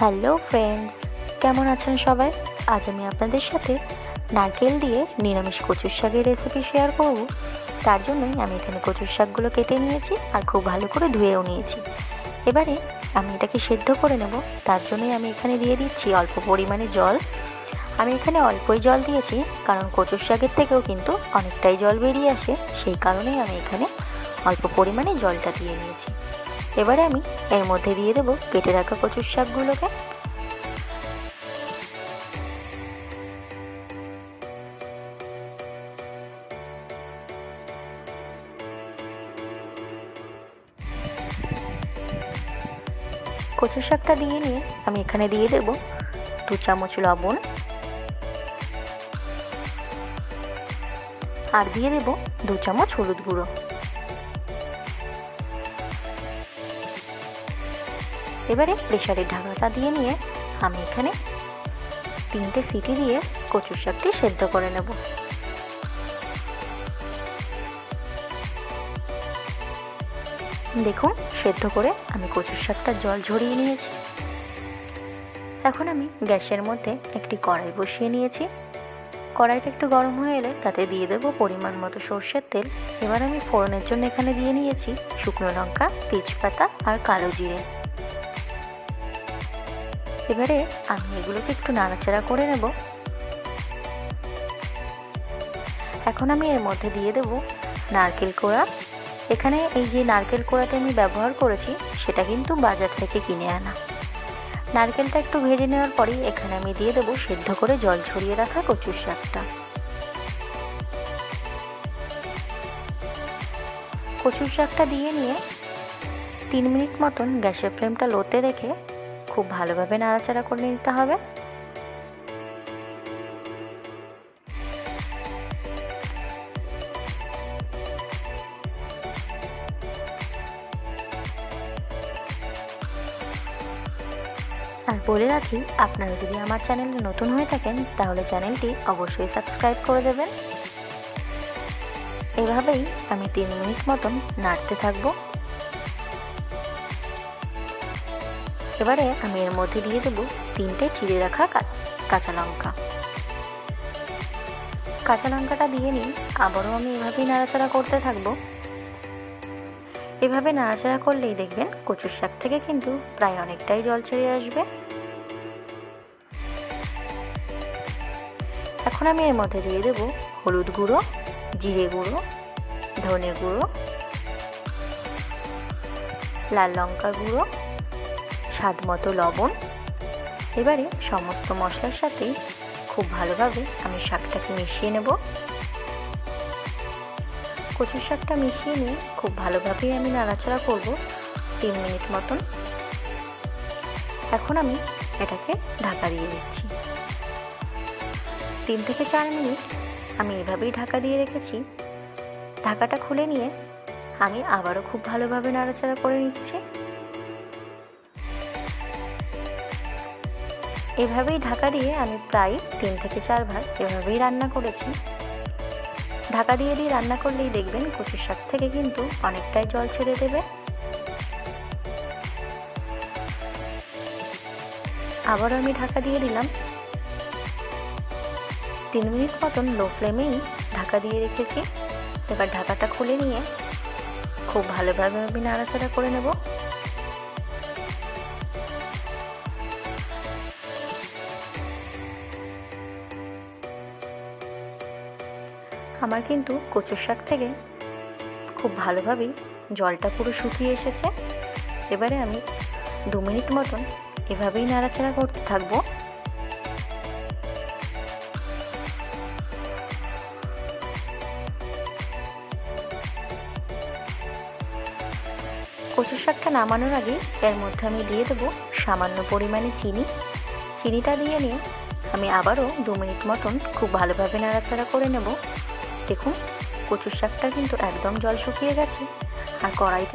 Hello friends, কেমন আছেন সবাই? আজ আমি আপনাদের সাথে নারকেল দিয়ে নিরামিষ কচুর শাকের রেসিপি শেয়ার করব। তার জন্যই আমি এখানে কচুর শাকগুলো কেটে নিয়েছি আর খুব ভালো করে ধুয়েও নিয়েছি। এবারে আমি এটাকে সেদ্ধ করে নেব। তার জন্যই আমি এখানে দিয়ে দিচ্ছি অল্প পরিমাণে জল। আমি এখানে অল্পই জল দিয়েছি, কারণ কচুর শাকের থেকেও কিন্তু অনেকটাই জল বেরিয়ে আসে। সেই কারণেই আমি এখানে অল্প পরিমাণে জলটা দিয়ে নিয়েছি। এবারে আমি এর মধ্যে দিয়ে দেবো কেটে রাখা কচুর শাকগুলোকে। কচু শাকটা দিয়ে নিয়ে আমি এখানে দিয়ে দেব দু চামচ লবণ। আর দিয়ে দেব দু চামচ হলুদ গুঁড়ো। এবারে প্রেশারের ঢাকাটা দিয়ে নিয়ে আমি এখানে তিনটে সিটি দিয়ে কচুর শাকটি সেদ্ধ করে নেব। দেখুন, সেদ্ধ করে আমি কচুর শাকটা জল ঝরিয়ে নিয়েছি। এখন আমি গ্যাসের মধ্যে একটি কড়াই বসিয়ে নিয়েছি। কড়াইটা একটু গরম হয়ে এলে তাতে দিয়ে দেবো পরিমাণ মতো সর্ষের তেল। এবার আমি ফোড়নের জন্য এখানে দিয়ে নিয়েছি শুকনো লঙ্কা, তেজপাতা আর কালো জিরে। এবারে আমি এগুলোকে একটু নাড়াচাড়া করে নেব। এখন আমি এর মধ্যে দিয়ে দেব নারকেল কোড়া। এখানে এই যে নারকেল কোড়াটা আমি ব্যবহার করেছি, সেটা কিন্তু বাজার থেকে কিনে আনা। নারকেলটা একটু ভেজে নেওয়ার পরেই এখানে আমি দিয়ে দেবো সেদ্ধ করে জল ছড়িয়ে রাখা কচুর শাকটা। কচুর শাকটা দিয়ে নিয়ে তিন মিনিট মতন গ্যাসের ফ্লেমটা লোতে রেখে খুব ভালোভাবে নাড়াচাড়া করে নিতে হবে। আর বলে রাখি, আপনারা যদি আমার চ্যানেলে নতুন হয়ে থাকেন, তাহলে চ্যানেলটি অবশ্যই সাবস্ক্রাইব করে দেবেন। এভাবেই আমি তিন মিনিট মতন নাড়তে থাকব। এবারে আমি এর মধ্যে দিয়ে দেবো তিনটে চিড়ে রাখা কাঁচা লঙ্কা। কাঁচা লঙ্কাটা দিয়ে নিন। আবারও আমি এভাবেই নাড়াচাড়া করতে থাকব। এভাবে নাড়াচাড়া করলেই দেখবেন কচুর শাক থেকে কিন্তু প্রায় অনেকটাই জল ছেড়ে আসবে। এখন আমি এর মধ্যে দিয়ে দেবো হলুদ গুঁড়ো, জিরে গুঁড়ো, ধনে গুঁড়ো, লাল লঙ্কা গুঁড়ো স্বাদ মতো লবণ। এবারে সমস্ত মশলার সাথেই খুব ভালোভাবে আমি শাকটাকে মিশিয়ে নেব। কচুর শাকটা মিশিয়ে নিয়ে খুব ভালোভাবেই আমি নাড়াচাড়া করব তিন মিনিট মতন। এখন আমি এটাকে ঢাকা দিয়ে দিচ্ছি। তিন থেকে চার মিনিট আমি এভাবেই ঢাকা দিয়ে রেখেছি। ঢাকাটা খুলে নিয়ে আমি আবারও খুব ভালোভাবে নাড়াচাড়া করে নিচ্ছি। এভাবেই ঢাকা দিয়ে আমি প্রায় তিন থেকে চারবার এভাবেই রান্না করেছি। ঢাকা দিয়ে দিয়ে রান্না করলেই দেখবেন কচুর শাক থেকে কিন্তু অনেকটাই জল ছেড়ে দেবে। আবারও আমি ঢাকা দিয়ে দিলাম তিন মিনিট মতন লো ফ্লেমেই ঢাকা দিয়ে রেখেছি। এবার ঢাকাটা খুলে নিয়ে খুব ভালোভাবে আমি নাড়াচাড়া করে নেব। আমার কিন্তু কচুর শাক থেকে খুব ভালোভাবেই জলটা পুরো শুকিয়ে এসেছে। এবারে আমি দু মিনিট মতন এভাবেই নাড়াচাড়া করতে থাকব। কচুর শাকটা নামানোর আগে এর মধ্যে আমি দিয়ে দেবো সামান্য পরিমাণে চিনি। চিনিটা দিয়ে নিয়ে আমি আবারও দু মিনিট মতন খুব ভালোভাবে নাড়াচাড়া করে নেব। দেখুন কচুর শাকটা কিন্তু একদম জল শুকিয়ে গেছে। আর কড়াইতে